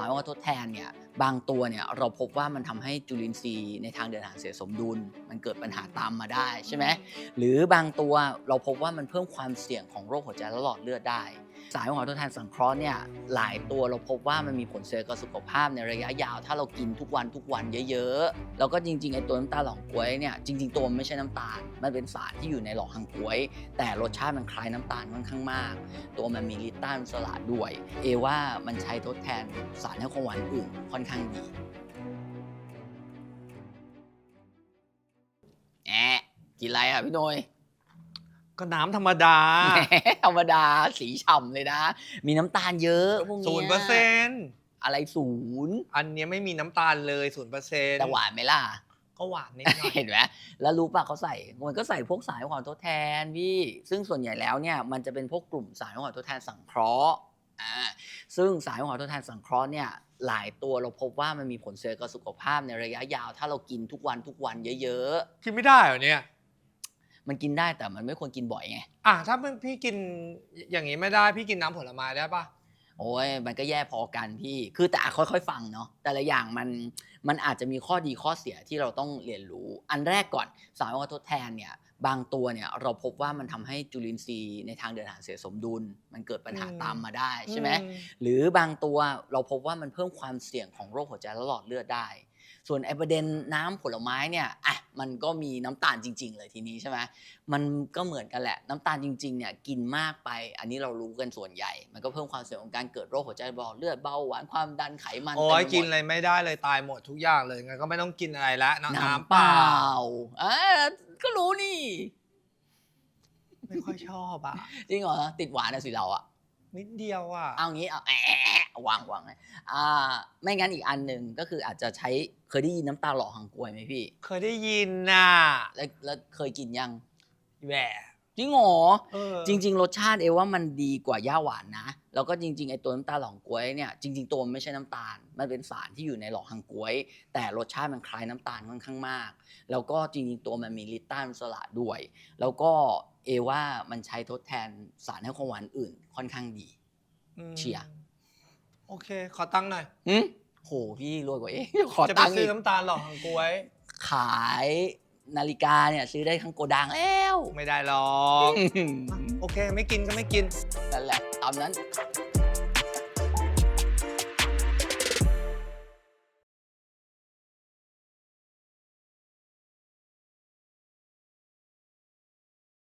ารอาหารทดแทนเนี่ยบางตัวเนี่ยเราพบว่ามันทำให้จุลินทรีย์ในทางเดินอาหารเสียสมดุล มันเกิดปัญหาตามมาได้ใช่ไหมหรือบางตัวเราพบว่ามันเพิ่มความเสี่ยงของโรคหัวใจและหลอดเลือดได้ สารอาหารทดแทนสังเคราะห์เนี่ยหลายตัวเราพบว่ามันมีผลเสียกับสุขภาพในระยะยาว ถ้าเรากินทุกวันทุกวันเยอะๆแล้วก็จริงๆไอ้ตัวน้ำตาลหลองก๊วยเนี่ยจริง ๆตัวมันไม่ใช่น้ำตาล มันเป็นสารที่อยู่ในหลอดหังก๊วย แต่รสชาติมันคล้ายน้ำตาลค่อนข้างมาก ตัวมันมีลิตตันสลัดด้วย เอว่ามันใช้ทดแทนสารให้ของหวานอื่นค่อนข้างดีแอะกินอะไรอะพี่โนยก็น้ำธรรมดา แหมธรรมดาสีฉ่ำเลยนะ มีน้ำตาลเยอะพวกเนี้ยศูนย์เปอร์เซ็นต์อะไรศูนย์อันเนี้ยไม่มีน้ำตาลเลยศูนย์เปอร์เซ็นต์แต่หวานไหมล่ะ ก็หวานนิดหน่อย เห็นไหมแล้วรู้ป่ะเขาใส่ มันก็ใส่พวกสารอาหารทดแทนพี่ ซึ่งส่วนใหญ่แล้วเนี่ย มันจะเป็นพวกกลุ่มสารอาหารทดแทนสังเคราะห์ อ่าซึ่งสารอาหารทดแทนสังเคราะห์เนี่ยหลายตัวเราพบว่ามันมีผลเสียกับสุขภาพในระยะยาว ถ้าเรากินทุกวันทุกวันเยอะกินไม่ได้เหรอเนี่ย ๆ มันกินได้แต่มันไม่ควรกินบ่อยไง อะถ้าพี่กินอย่างนี้ไม่ได้พี่กินน้ำผลไม้ได้ปะ โอ้ยมันก็แย่พอกันพี่ คือแต่ค่อยๆ ฟังเนาะ แต่ละอย่างมันมันอาจจะมีข้อดีข้อเสียที่เราต้องเรียนรู้ อันแรกก่อนสารอาหารทดแทนเนี่ย บางตัวเนี่ยเราพบว่ามันทำให้จุลินทรีย์ในทางเดินอาหารเสียสมดุล มันเกิดปัญหาตามมาได้ใช่ไหมอืหรือบางตัวเราพบว่ามันเพิ่มความเสี่ยงของโรคหัวใจและหลอดเลือดได้ ส่วนไอ้ประเด็นน้ำผลไม้เนี่ยอะมันก็มีน้ำตาลจริง ๆ เลยทีนี้ใช่ไหมมันก็เหมือนกันแหละน้ำตาลจริงๆเนี่ยกินมากไป อันนี้เรารู้กันส่วนใหญ่ มันก็เพิ่มความเสี่ยงของการเกิดโรคหัวใจหลอดเลือดเบาหวานความดันไขมันโอ้ยเต็มไปหมดกินอะไรไม่ได้เลยตายหมดทุกอย่างเลยงั้นก็ไม่ต้องกินอะไรละน้ำน้ำน้ำเปเปล่าล่าอ่าก็รู้นี่ ไม่ค่อยชอบอะจริงเหรอติดหวานนะสิเราอะ นิดเดียวอะ เอางี้เอาแอะวางวางเลยอ่าไม่งั้นอีกอันหนึ่งก็คืออาจจะใช้เคยได้ยินน้ำตาหล่อหังกล้วยไหมพี่ เคยได้ยินน่ะแล้วแล้วเคยกินยังแหวะจริงเหรอเออจริง ๆ รสชาติเอว่ามันดีกว่าย่าหวานนะ แล้วก็จริงๆไอตัวน้ำตาลหล่องกล้วยเนี่ยจริง ๆ ตัวมันไม่ใช่น้ำตาล มันเป็นสารที่อยู่ในหล่อหังกล้วย แต่รสชาติมันคล้ายน้ำตาลค่อนข้างมาก แล้วก็จริงๆตัวมันมีลิตตันสลัดด้วย แล้วก็เอว่ามันใช้ทดแทนสารให้ของหวานอื่นค่อนข้างดี อืมเชียร์ โอเค ขอตังค์หน่อย หึโหพี่รวยกว่าเอ๊ขอจะไปตังค์ซื้อีอกน้ำตาลหล่อหังกล้วย ขายนาฬิกาเนี่ยซื้อได้ทั้งโกดังแล้วไม่ได้หรอก โอเค ไม่กินก็ไม่กิน นั่นแหละตามนั้น